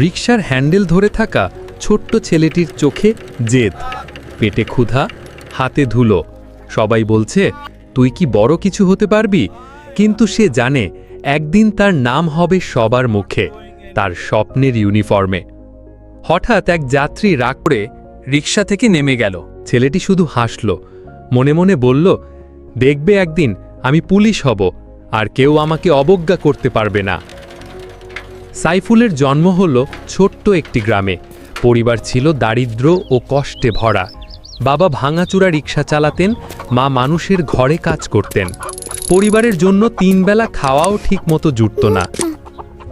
রিকশার handle ধরে থাকা ছোট্ট ছেলেটির চোখে জেদ, পেটে ক্ষুধা, হাতে ধুলো। সবাই বলছে, তুই কি বড় কিছু হতে পারবি? কিন্তু সে জানে, একদিন তার নাম হবে সবার মুখে, তার স্বপ্নের ইউনিফর্মে। হঠাৎ এক যাত্রী রাগ করে রিকশা থেকে নেমে গেল। ছেলেটি শুধু হাসল, মনে মনে বলল, দেখবে একদিন, আমি পুলিশ হব, আর কেউ আমাকে অবজ্ঞা করতে পারবে না। সাইফুলের জন্ম হল ছোট্ট একটি গ্রামে। পরিবার ছিল দারিদ্র ও কষ্টে ভরা। বাবা ভাঙাচুরা রিক্সা চালাতেন, মা মানুষের ঘরে কাজ করতেন। পরিবারের জন্য তিনবেলা খাওয়াও ঠিকমতো জুটত না।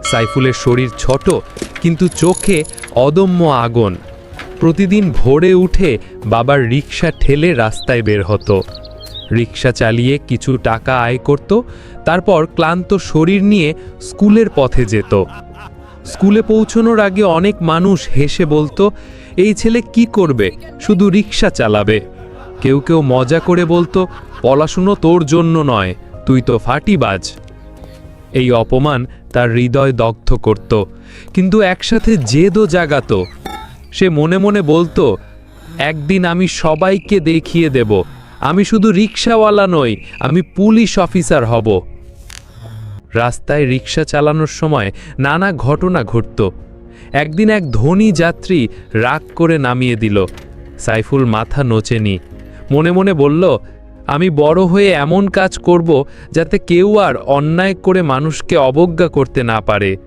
সাইফুলের শরীর ছোট, কিন্তু চোখে অদম্য আগুন। প্রতিদিন ভোরে উঠে বাবার রিক্সা ঠেলে রাস্তায় বের হতো। রিক্সা চালিয়ে কিছু টাকা আয় করত, তারপর ক্লান্ত শরীর নিয়ে স্কুলের পথে যেত। স্কুলে পৌঁছানোর আগে অনেক মানুষ হেসে বলতো, এই ছেলে কি করবে? শুধু রিক্সা চালাবে। কেউ কেউ মজা করে বলতো, পড়াশুনো তোর জন্য নয়, তুই তো ফাটিবাজ। এই অপমান তার হৃদয় দগ্ধ করত, কিন্তু একসাথে জেদও জাগাত। সে মনে মনে বলতো, একদিন আমি সবাইকে দেখিয়ে দেব। আমি শুধু রিক্সাওয়ালা নই, আমি পুলিশ অফিসার হব। রাস্তায় রিক্সা চালানোর সময় নানা ঘটনা ঘটত। একদিন এক ধনী যাত্রী রাগ করে নামিয়ে দিল। সাইফুল মাথা নোচেনি। মনে মনে বলল, আমি বড় হয়ে এমন কাজ করব যাতে কেউ আর অন্যায় করে মানুষকে অবজ্ঞা করতে না পারে।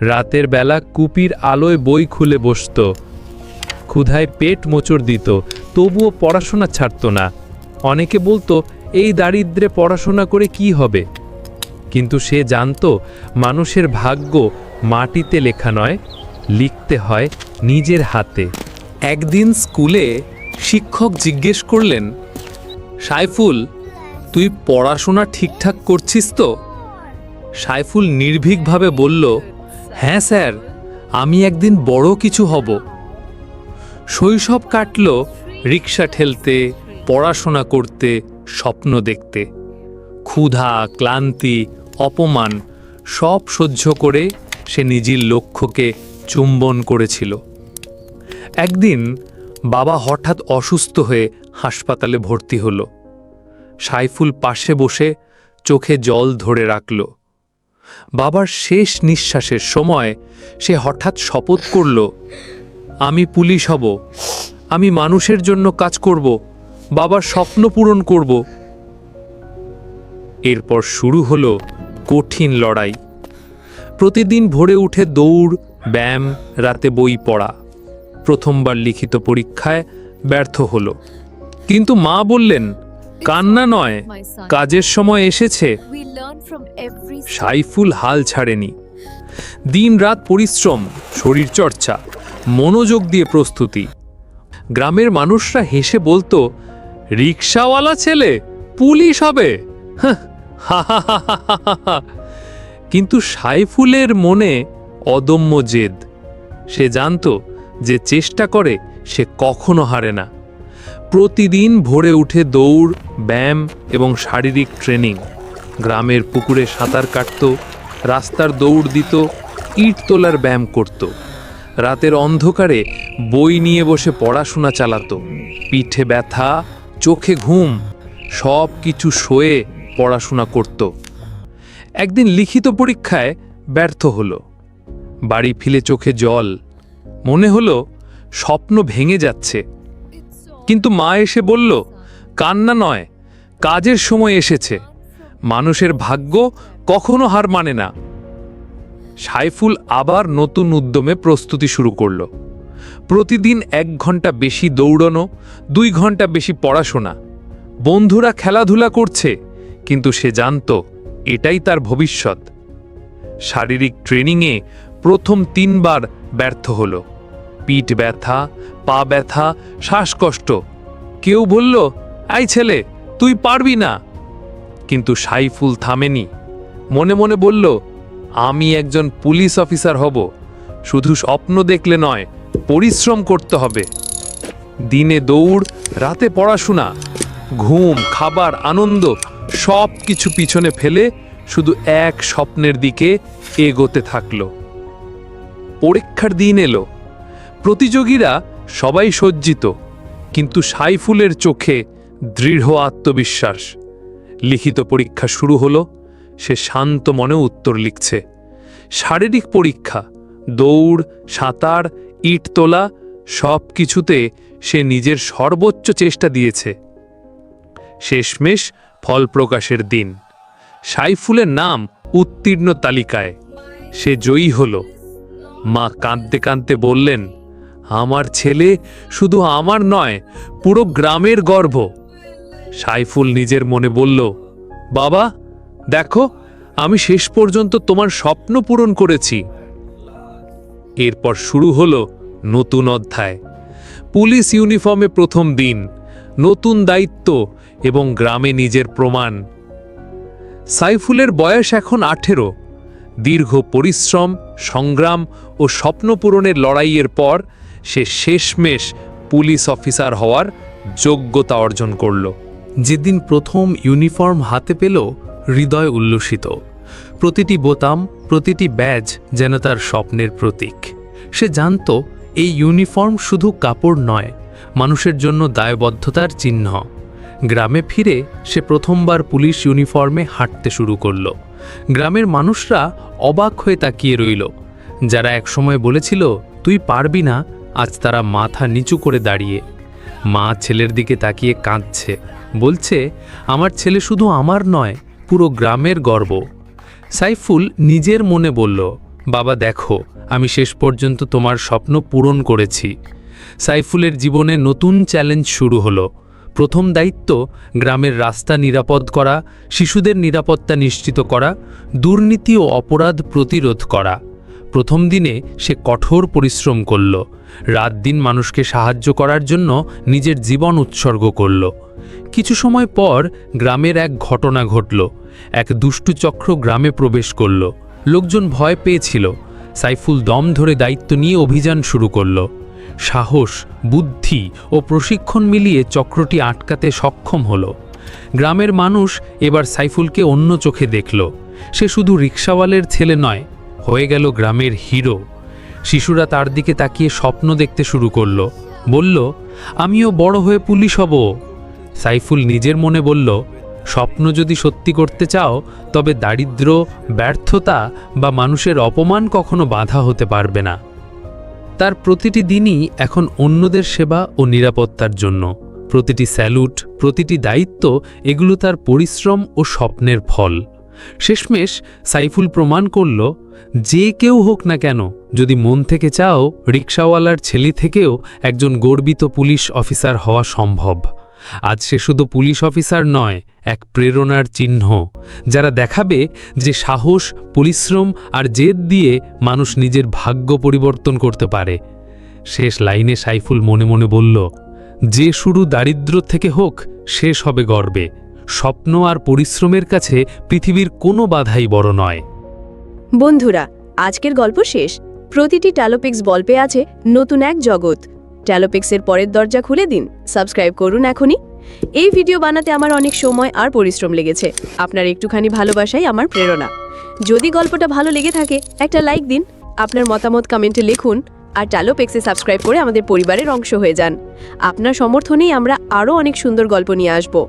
রাতের বেলা কুপির আলোয় বই খুলে বসত। ক্ষুধায় পেট মোচড় দিত, তবুও পড়াশোনা ছাড়ত না। অনেকে বলতো, এই দারিদ্রে পড়াশোনা করে কি হবে? কিন্তু সে জানত, মানুষের ভাগ্য মাটিতে লেখা নয়, লিখতে হয় নিজের হাতে। একদিন স্কুলে শিক্ষক জিজ্ঞেস করলেন, সাইফুল, তুই পড়াশোনা ঠিকঠাক করছিস তো? সাইফুল নির্ভীকভাবে বলল হ্যাঁ স্যার, আমি একদিন বড় কিছু হব। শৈশব কাটল রিক্সা ঠেলতে, পড়াশোনা করতে, স্বপ্ন দেখতে। ক্ষুধা, ক্লান্তি অপমান সব সহ্য করে সে নিজের লক্ষ্যকে চুম্বন করেছিল। একদিন বাবা হঠাৎ অসুস্থ হয়ে হাসপাতালে ভর্তি হল। সাইফুল পাশে বসে চোখে জল ধরে রাখল। বাবার শেষ নিঃশ্বাসের সময় সে হঠাৎ শপথ করল, আমি পুলিশ হব, আমি মানুষের জন্য কাজ করব, বাবার স্বপ্ন পূরণ করব। এরপর শুরু হলো কঠিন লড়াই। প্রতিদিন ভোরে উঠে দৌড় ব্যায়াম রাতে বই পড়া। প্রথমবার লিখিত পরীক্ষায় ব্যর্থ হলো। কিন্তু মা বললেন কান্না নয় কাজের সময় এসেছে। সাইফুল হাল ছাড়েনি। দিন রাত পরিশ্রম শরীরচর্চা মনোযোগ দিয়ে প্রস্তুতি। গ্রামের মানুষরা হেসে বলতো রিক্সাওয়ালা ছেলে পুলিশ হবে। হাহ, হা হা হা হা হা হা হা। কিন্তু সাইফুলের মনে অদম্য জেদ। সে জানতো যে চেষ্টা করে সে কখনো হারে না। প্রতিদিন ভোরে উঠে দৌড়, ব্যায়াম এবং শারীরিক ট্রেনিং। গ্রামের পুকুরে সাঁতার কাটত, রাস্তার দৌড় দিত, ইট তোলার ব্যায়াম করত। রাতের অন্ধকারে বই নিয়ে বসে পড়াশোনা চালাতো। পিঠে ব্যথা, চোখে ঘুম সব কিছু সয়ে পড়াশোনা করত। একদিন লিখিত পরীক্ষায় ব্যর্থ হলো। বাড়ি ফিলে চোখে জল। মনে হলো স্বপ্ন ভেঙে যাচ্ছে। কিন্তু মা এসে বলল, কান্না নয়, কাজের সময় এসেছে। মানুষের ভাগ্য কখনো হার মানে না। সাইফুল আবার নতুন উদ্যমে প্রস্তুতি শুরু করল। প্রতিদিন এক ঘণ্টা বেশি দৌড়ানো, দুই ঘণ্টা বেশি পড়াশোনা। বন্ধুরা খেলাধুলা করছে। কিন্তু সে জানত এটাই তার ভবিষ্যৎ। শারীরিক ট্রেনিংয়ে প্রথম তিনবার ব্যর্থ হলো। পিঠ ব্যথা, পা ব্যথা, শ্বাসকষ্ট। কেউ বলল, আই ছেলে, তুই পারবি না। কিন্তু সাইফুল থামেনি। মনে মনে বলল, আমি একজন পুলিশ অফিসার হব। শুধু স্বপ্ন দেখলে নয়, পরিশ্রম করতে হবে। দিনে দৌড়, রাতে পড়াশোনা, ঘুম, খাবার, আনন্দ সব কিছু পিছনে ফেলে শুধু এক স্বপ্নের দিকে এগোতে থাকল। পরীক্ষার দিন এলো। প্রতিযোগীরা সবাই সজ্জিত, কিন্তু সাইফুলের চোখে দৃঢ় আত্মবিশ্বাস। লিখিত পরীক্ষা শুরু হলো, সে শান্ত মনে উত্তর লিখছে। শারীরিক পরীক্ষা, দৌড়, সাঁতার, ইট তোলা, সব কিছুতে সে নিজের সর্বোচ্চ চেষ্টা দিয়েছে। শেষমেশ ফল প্রকাশের দিন। সাইফুলের নাম উত্তীর্ণ তালিকায়। সে জয়ী হল। মা কাঁদতে কাঁদতে বললেন, আমার ছেলে শুধু আমার নয়, পুরো গ্রামের গর্ব। সাইফুল নিজের মনে বলল, বাবা, দেখো, আমি শেষ পর্যন্ত তোমার স্বপ্ন পূরণ করেছি। এরপর শুরু হলো নতুন অধ্যায়। পুলিশ ইউনিফর্মে প্রথম দিন। নতুন দায়িত্ব এবং গ্রামে নিজের প্রমাণ। সাইফুলের বয়স এখন আঠেরো। দীর্ঘ পরিশ্রম, সংগ্রাম ও স্বপ্ন পূরণের লড়াইয়ের পর সে শেষমেশ পুলিশ অফিসার হওয়ার যোগ্যতা অর্জন করল। যেদিন প্রথম ইউনিফর্ম হাতে পেল, হৃদয় উল্লসিত। প্রতিটি বোতাম, প্রতিটি ব্যাজ যেন তার স্বপ্নের প্রতীক। সে জানত, এই ইউনিফর্ম শুধু কাপড় নয় মানুষের জন্য দায়বদ্ধতার চিহ্ন। গ্রামে ফিরে সে প্রথমবার পুলিশ ইউনিফর্মে হাঁটতে শুরু করল। গ্রামের মানুষরা অবাক হয়ে তাকিয়ে রইল। যারা একসময় বলেছিল, তুই পারবি না। আজ তারা মাথা নিচু করে দাঁড়িয়ে। মা ছেলের দিকে তাকিয়ে কাঁদছে। বলছে, আমার ছেলে শুধু আমার নয়, পুরো গ্রামের গর্ব। সাইফুল নিজের মনে বলল, বাবা, দেখো, আমি শেষ পর্যন্ত তোমার স্বপ্ন পূরণ করেছি। সাইফুলের জীবনে নতুন চ্যালেঞ্জ শুরু হলো। প্রথম দায়িত্ব, গ্রামের রাস্তা নিরাপদ করা, শিশুদের নিরাপত্তা নিশ্চিত করা, দুর্নীতি ও অপরাধ প্রতিরোধ করা। প্রথম দিনে সে কঠোর পরিশ্রম করল। রাত দিন মানুষকে সাহায্য করার জন্য নিজের জীবন উৎসর্গ করল। কিছু সময় পর গ্রামের এক ঘটনা ঘটল। এক দুষ্টু চক্র গ্রামে প্রবেশ করল। লোকজন ভয় পেয়েছিল। সাইফুল দম ধরে দায়িত্ব নিয়ে অভিযান শুরু করল। সাহস, বুদ্ধি ও প্রশিক্ষণ মিলিয়ে চক্রটি আটকাতে সক্ষম হল। গ্রামের মানুষ এবার সাইফুলকে অন্য চোখে দেখল। সে শুধু রিক্সাওয়ালের ছেলে নয়, হয়ে গেল গ্রামের হিরো। শিশুরা তার দিকে তাকিয়ে স্বপ্ন দেখতে শুরু করল। বলল, আমিও বড় হয়ে পুলিশ হব। সাইফুল নিজের মনে বলল, স্বপ্ন যদি সত্যি করতে চাও, তবে দারিদ্র, ব্যর্থতা বা মানুষের অপমান কখনো বাধা হতে পারবে না। তার প্রতিটি দিনই এখন অন্যদের সেবা ও নিরাপত্তার জন্য। প্রতিটি স্যালুট, প্রতিটি দায়িত্ব, এগুলো তার পরিশ্রম ও স্বপ্নের ফল। শেষমেশ সাইফুল প্রমাণ করল, যে কেউ হোক না কেন, যদি মন থেকে চাও, রিক্সাওয়ালার ছেলে থেকেও একজন গর্বিত পুলিশ অফিসার হওয়া সম্ভব। আজ সে শুধু পুলিশ অফিসার নয় এক প্রেরণার চিহ্ন, যারা দেখাবে যে সাহস, পরিশ্রম আর জেদ দিয়ে মানুষ নিজের ভাগ্য পরিবর্তন করতে পারে। শেষ লাইনে সাইফুল মনে মনে বলল, যে শুরু দারিদ্র থেকে হোক শেষ হবে গর্বে। স্বপ্ন আর পরিশ্রমের কাছে পৃথিবীর কোনো বাধাই বড় নয়। বন্ধুরা, আজকের গল্প শেষ। প্রতিটি ট্যালোপিক্স গল্পে আছে নতুন এক জগৎ। ট্যালোপিক্সের পরের দরজা খুলে দিন। সাবস্ক্রাইব করুন এখনই। এই ভিডিও বানাতে আমার অনেক সময় আর পরিশ্রম লেগেছে। আপনার একটুখানি ভালোবাসাই আমার প্রেরণা। যদি গল্পটা ভালো লেগে থাকে, একটা লাইক দিন, আপনার মতামত কমেন্টে লিখুন, আর ট্যালোপিক্সে সাবস্ক্রাইব করে আমাদের পরিবারের অংশ হয়ে যান। আপনার সমর্থনেই আমরা আরও অনেক সুন্দর গল্প নিয়ে আসব।